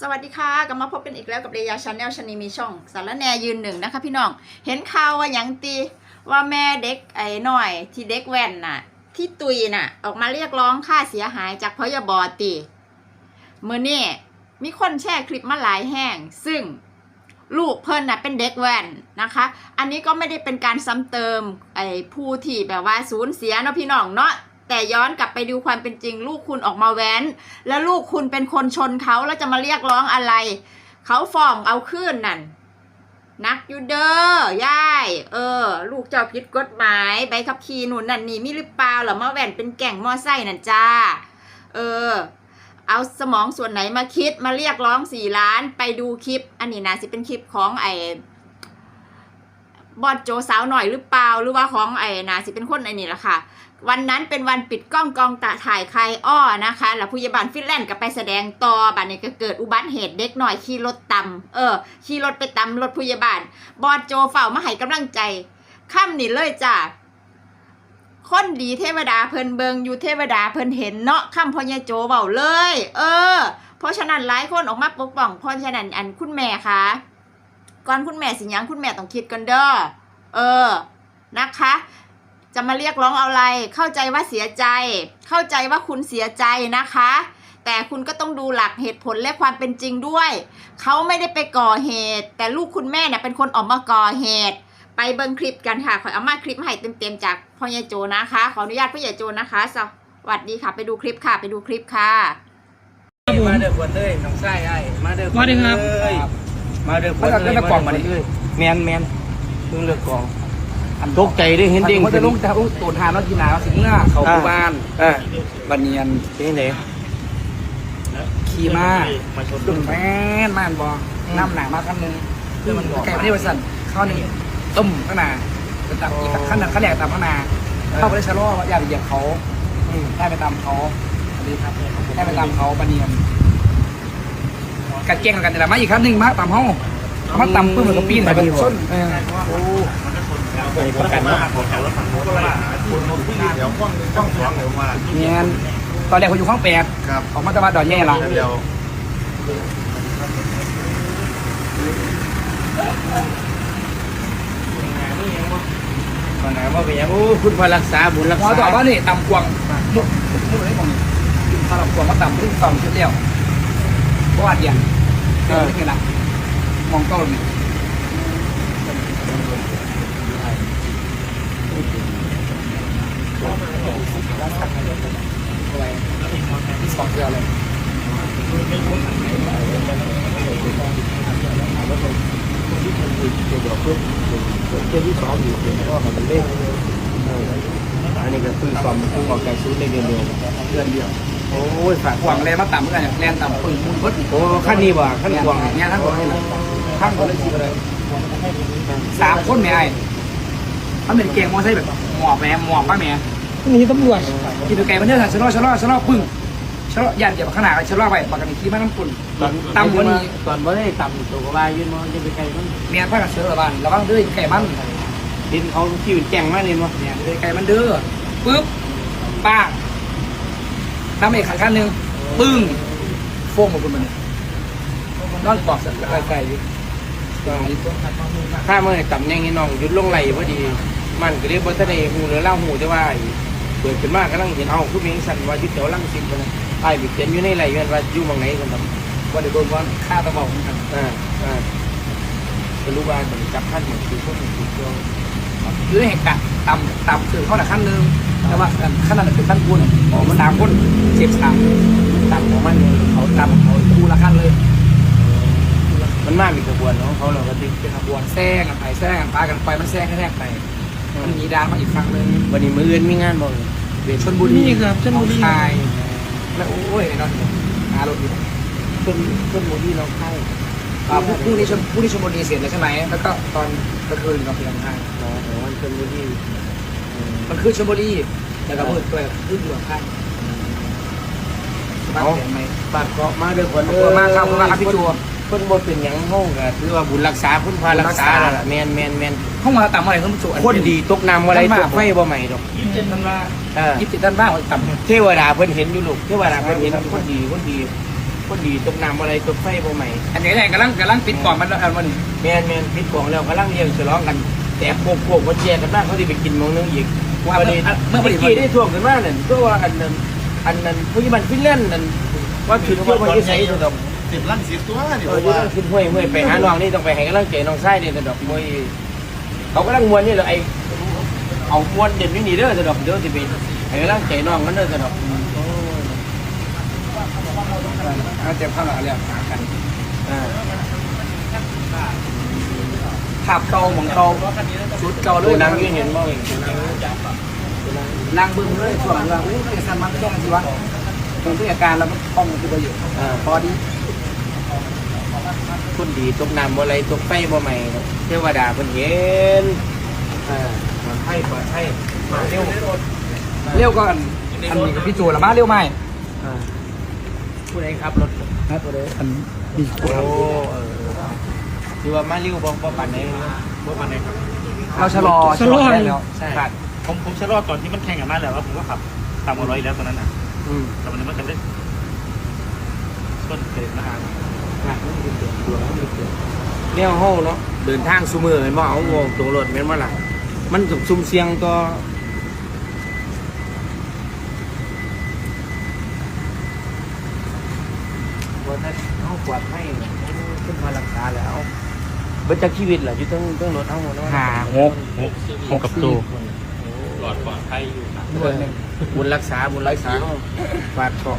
สวัสดีค่ะกลับมาพบกันอีกแล้วกับเรยาชาแนลชนีมีช่อง สารแนยืนหนึ่งนะคะพี่น้อง เห็นข่าวว่าหยังตีว่าแม่เด็กไอ้หน่อย ที่เด็กแว่นน่ะ ที่ตุยน่ะ ออกมาเรียกร้องค่าเสียหายจากพยาบอตีเมื่อนี่มีคนแชร์คลิปมาหลายแห่ง ซึ่งลูกเพิ่นน่ะเป็นเด็กแว่นนะคะ อันนี้ก็ไม่ได้เป็นการซ้ำเติมไอ้ผู้ที่แบบว่าสูญเสียเนาะพี่น้องเนาะ แต่ย้อนกลับไปดูความเป็นจริง ลูกคุณออกมาแว้น แล้วลูกคุณเป็นคนชนเขาแล้วจะมาเรียกร้องอะไร เขาฟ้องเอาขึ้นนั่นนักยูเดอร์ย่าย เออ ลูกเจ้าผิดกฎหมายใบขับขี่หนุนนั่นนี่มีหรือเปล่าหรอมาแหวนเป็นแก่งมอไซค์นั่นจ้า เออ เอาสมองส่วนไหนมาคิดมาเรียกร้องสี่ล้านไปดูคลิป อันนี้นะสิเป็นคลิปของไอ้บอดโจสาวหน่อยหรือเปล่าหรือว่าของไอ้นาสิเป็นคนไอ้นี่แหละค่ะ วันนั้นเป็นวันปิดกล้องกองตะถ่ายใครอ้อนะคะแล้วผู้ใหญ่บ้านฟินแลนด์ก็ไปแสดงต่อบัดนี้ก็เกิดอุบัติเหตุเด็กหน่อยขี่รถตำเออขี่รถไปตำรถผู้ใหญ่บ้านบอดโจเฝ้ามาให้กำลังใจค่ำนี่เลยจ้ะคนดีเทวดาเพิ่นเบิงอยู่เทวดาเพิ่นเห็นเนาะค่ำพ่อใหญ่โจเบาเลย เออ เพราะฉะนั้นหลายคนออกมาปกป้องเพราะฉะนั้นอันคุณแม่คะก่อนคุณแม่สิหยังคุณแม่ต้องคิดกันเด้อเออนะคะ จะมาเรียกร้องเอาอะไร เข้าใจว่าเสียใจ เข้าใจว่าคุณเสียใจนะคะ แต่คุณก็ต้องดูหลักเหตุผลและความเป็นจริงด้วย เขาไม่ได้ไปก่อเหตุ แต่ลูกคุณแม่เนี่ยเป็นคนออกมาก่อเหตุ ไปเบิ้งคลิปกันค่ะ ขอเอามาคลิปมาให้เต็มๆจากพ่อใหญ่โจนะคะ ขออนุญาตพ่อใหญ่โจนะคะ สวัสดีค่ะ ไปดูคลิปค่ะ ไปดูคลิปค่ะ มาเด้อคนเลยน้องไส้ไอ้มาเด้อมาเด้อครับเลยมาเด้อคนมาจากเลยเรื่องกล่องมาดิเลยแมนแมนเพิ่งเลือกกล่องอัน ตกใจได้เห็นเด้งมันจะลงจะลงตูนหาแล้วกินหนาวสิเมื่อเขาผู้บ้านเออบันเนียนเป็นไหนขี่มาดุ่มแม่นม่านบอน้ำหนามาขั้นหนึ่งแกไม่ได้ไปสั่นข้าวหนึ่งต้มข้างหน้าไปตามอีกขั้นหนึ่งขั้นแรกตามข้างหน้าเข้าไปได้ชะลอว่าอย่าไปเหยียบเขาได้ไปตามเขาสวัสดีครับได้ไปตามเขาบันเนียนกัดแกล้งกันแต่ละมาอีกครั้งหนึ่งมาตามห้องมาตามปื้มเหมือนกับปีนไปเป็นส้น เออประกันมาเนียนตอนแรกเขาอยู่ข้างแปดครับออกมาตะวันดอนแย่ละเดียวตอนไหนว่าเป็นยังโอ้คุณพอรักษาบุญรักหมอษาตอบว่านี่ต่ำกวางมุกมุกเลยของถ้าต่ำกวางมาต่ำที่ต่ำชุดเดียวเพราะว่าเดียนเออนี่ละมอง เก้าเลยที่สองเดียวเลยเจ้าที่สองอยู่เป็นพ่อของมันเล่นอันนี้ก็คือความพุ่งออกจากศูนย์ในเดือนเดียวเดือนเดียวโอ้ยฝากกวางแรงมาต่ำเหมือนกันแรงต่ำปืนมุนพดโอ้ขั้นนี้ว่ขั้นกวางเนี่ยทั้งหมดนี่นะทั้งหมดเลยสิเลยสามคนไม่ไอ้มันเป็นเก่งมอไซค์แบบหมอบแม่หมอบป้าแม่ นี่ตำรวจกินตัวไก่มันเนี่ยชะลอชะลอชะลอปึ้งชะลอยันเดี๋ยวขนาดชะลอไปปากกันขี้มันน้ำปุ่นตำวันนี้ตอนว่าได้ต่ำตัวว่ายืนมองจะไปไกลมั้งเมียนป้ากันเสือละบ้านระวังเด้อไก่มันดินเขาคิวแจ้งมากเลยมั้งเนี่ยเด้อไก่มันเด้อปึ๊บป้าน้ำเอกขันขั้นหนึ่งปึ้งโฟงมาคุณมันเนี่ยนอนปอกไก่ไก่อยู่ถ้าเมื่อต่ำแน่งนี่น้องหยุดลงไหลพอดี มันก็เรียกว่าทะเลหูหรือเล่าหูแต่ว่า เปิดขึ้นมากกำลังเห็นเอาคุณเมียงสันว่ายึดเดี๋ยวลังสิบนะไอ้บิดเตียนอยู่ในไหลอยู่ว่าอยู่มองไหนกันครับวันเดี๋ยวโดนวันฆ่าตะบอกเหมือนกันอ่าอ่าจะรู้ว่ามันจับขั้นเหมือนคือพวกมันคือช่วงหรือเหตุการณ์ต่ำต่ำคือเขาแต่ขั้นหนึ่งแต่ว่าขั้นนั้นคือขั้นกูเนี่ยออกมาสามคนเจ็บสามต่ำของมันเนี่ยเขาต่ำเขากูละขั้นเลยมันมากมีกระบวนของเขาเราก็ติดเป็นขบวนแซงกันไปแซงกันไปกันไปมันแซงแค่ไป มันมีดานมาอีกครั้งหนึ่งวันนี้มืออื่นมีงานบ่เวทชนบุรีครับชนบุรีชายแล้วโอ้ยไอ้นอนหารถอยู่ชนชนบุรีเราเข้าอ่าพรุ่งพรุ่งนี้ชนพรุ่งนี้ชนบุรีเสร็จแล้วใช่ไหมแล้วก็ตอนกลางคืนเราไปยังไงอ๋อวันชนบุรีมันคือชนบุรีแล้วก็มืดตัวขึ้นอยู่ข้างบ้านเห็นไหมปากเกาะมาเด้อคนขอบคุณมากครับขอบคุณมากครับพี่จั วคนบ่เป็นหยังห้องก็ถือว่าบุญรักษาคุณพารักษาแล้วล่ะแม่นแม่นแม่นห้องมาต่ำอะไรขึ้นมาสู่คนดีตกน้ำอะไรตกไฟบ่ใหม่ดอกยี่สิบเจ็ดท่านว่าเออยี่สิบเจ็ดท่านว่าต่ำเทวดาเพิ่นเห็นอยู่ลูกเทวดาเพิ่นเห็นคนดีคนดีคนดีตกน้ำอะไรตกไฟบ่ใหม่อันนี้แหละกำลังกำลังปิดกล่องมันแล้วอันมันแมนแมนพิษของแล้วกำลังเลี้ยงฉลองกัน แต่โคกโคกว่าแจกกันบ้างเขาที่ไปกินหมองนึงอีกว่าวันเมื่นี้อเมื่อผเมื่อลิตกี้ได้ท่วงกันมากนั่นก็ว่าอันนั้นอันนั้นผู้ยิบันฟินแลนด์นั่นว่าถึงเที่ยวมันจะใส่สุดดอก สิบล้านสิบตัวนี่เอผอมที่ว่าต้องขึ้นห้วยห้วยไปหาน้องนี่ต้องไปให้กำลังใจน้องไส้เนี่ยดอกมวยเขากำลังมวนนี่เหรอไอเอามวนเด่นนี่นี่เด้อดอกเดี๋ยวสิไปให้กำลังใจน้องมันเด้อดอกเอาเจ็บข้างหลังเรียหากันอ่าภาพเก่าของเก่าชุดเก่าเลดูยนางยืนเห็นบ่เองนางบึ้งเลยช่วงว่าอุ้ยไอ้สันมันต้องสิวะตรงที่อาการแล้วมันต้องคือประโยชน์อ่า พอดี คนดีตกน้ำบ่ไหลตกไฟบ่ใหม่เทวดาเพิ่นเห็นอ่าปลอดภัยปลอดภัยมาเร็วเร็วก็อันอันนี้กับพี่จูละมาเร็วไหมอ่าผู้ใดขับรถนะตัวเด้อันพี่จูโอ้เออคือว่ามาเร็วบ่บ่ปานใดพวกมันเนี่ยครับเราชะลอชะลอได้แล้วใช่ผมผมชะลอก่อนที่มันแข่งกันมาแล้วว่าผมก็ขับตามกว่าร้อยแล้วตอนนั้นนะอืมแต่วันนี้มันกันได้ต้นเกิดมา อะเนี่ยเฮาเนาะเดินทางซุมื้อเห็นบ่เอาวงตัวรถแม่นบ่ล่ะมันสุซุ่มเสียงต่อว่าถ้าเฮาปลอดภัยเนี่ยขึ้นมารักษาแล้วเบิดจากชีวิตล่ะอยู่ทั้งทั้งรถทั้งหมดเนาะหาหกหกกับตัวหลอดปลอดภัยอยู่ครับเดือนหนึ่งบุญรักษาบุญรักษาเขาฝากของ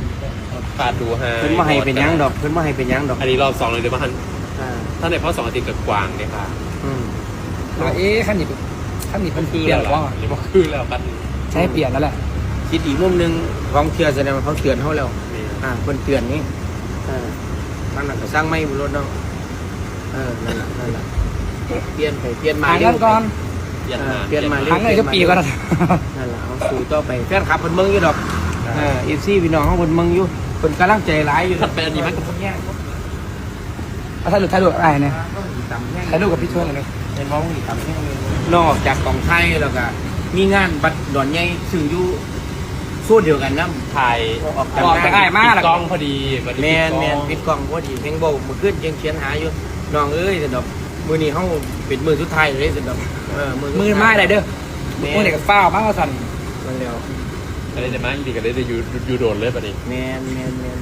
ขาดดูฮะเพิ่นมาให้เป็นหยังดอกเพิ่นมาให้เป็นหยังดอกอันนี้รอบสองเลยเดี๋ยวมาทันอ่าท่านในพ่อสองอาทิตย์กับกวางเนี่ยค่ะอืมแล้วเอ๊ะขั้นนี้ขั้นนี้มัมันคือลี่ยแล้นวหรือล่ะว่าหรือว่าคือแล้วกันใช้เปลี่ยนแล้วแหละคิดอีกมุมหนึงของเชื่อแสดงว่าเขาเตือนเขาแล้ว นี่อ่าเพิ่นเตือนนี่อ่าทางนั้นก็สร้างไม่บนรถเนาะเออนั่นแหละนั่นแหละเปลี่ยนไปเปลี่ยนมาหาเร็เงินก่อนเปลี่ยนมาเปลี่ยนมาเร็วหาเงินก็ปีก็ได้นั่นแหละเอาสู่ต่อไปแฟนคลับเพิ่นเมืองอยู่ดอกเออ FC พี่น้องเขาเพิ่นเมืองอยู่ เพิ่นกำลังใจหลายอยู่ถ้าเป็นอันนี้มันก็แย่งเอาถ่ายรูปถ่ายรูปอะไรเนี่ยต่ำแย่งถ่ายรูปกับพี่ช่วยหน่อยเลยเป็นมองอีกต่ำแย่งเลยนอกจากกองไทยแล้วก็มีงานบัดดอนใหญ่ซึ่งอยู่โซนเดียวกันนำถ่ายออกจากออกจากง่ายมากปิดกล้องพอดีวันแมนี้นปิดแมกล้อนงปิดกล้องพอดีเพลงเบาเมื่อคืนยังเขียนหาอยู่น้องเอ้ยแต่ดอกมือนี้เฮาเป็นมือสุดท้ายเลยแต่ดอกเออมือสุดมือท้ายไม้อะไรเด้อมือเด็กกับฟ้าวมากกว่าสั่นมันแล้ว อะไรจะมาดีกันได้ยูยูโดนเลยปะนี้แมนแมนแมน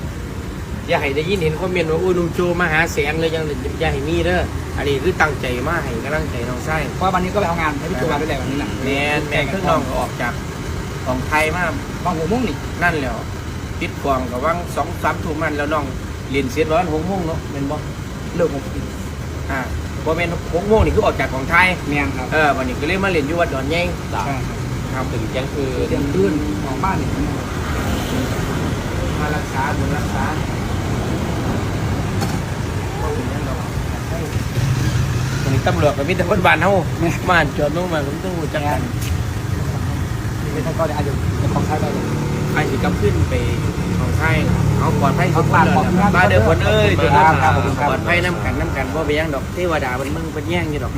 อย่าให้ได้ยินเห็นคอมเมนต์ว่าอุ้ยหนุ่มโจมาหาแสงเลยยังอย่าให้มีเด้ออันนี้คือตั้งใจมาให้กำลังใจน้องไส้เพราะวันนี้ก็ไปทำงานให้พี่จูมาด้วยแหละวันนี้นะแมนแมนเครื่องน้องก็ออกจากของไทยมาบางหัวมุ่งนี่นั่นแล้วปิดกล้องกับวังสองสามทุ่มมันแล้วน้องเรียนเสียร้อนหกโมงเนาะเป็นบ่เลิกของอ่าบ่แม่นหกโมงนี่คือออกจากของไทยเมียนครับเออวันนี้ก็เลยมาเรียนอยู่วัดดอนใหญ่สามใช่ ครับถึงเที่ยงคืนเตรียมตื้นของบ้านนี่มารักษาบุญรักษาบ่เป็นหยังนี้ตำรวจก็มีแต่คนบ้านเฮามาจอดลงมาผมต้องรู้จักกันไม่ต้องก็ได้อายุจะของใช้ได้เลยไอ้สิกลับขึ้นไปของไทยเอาปลอดภัยทุกคนเลยมาเด้อคนเอ้ยขอบคุณครับขอบคุณครับปลอดภัยน้ำกันน้ำกันบ่เป็นหยังดอกเทวดาเพิ่นมึงเพิ่นแย่งอยู่ดอก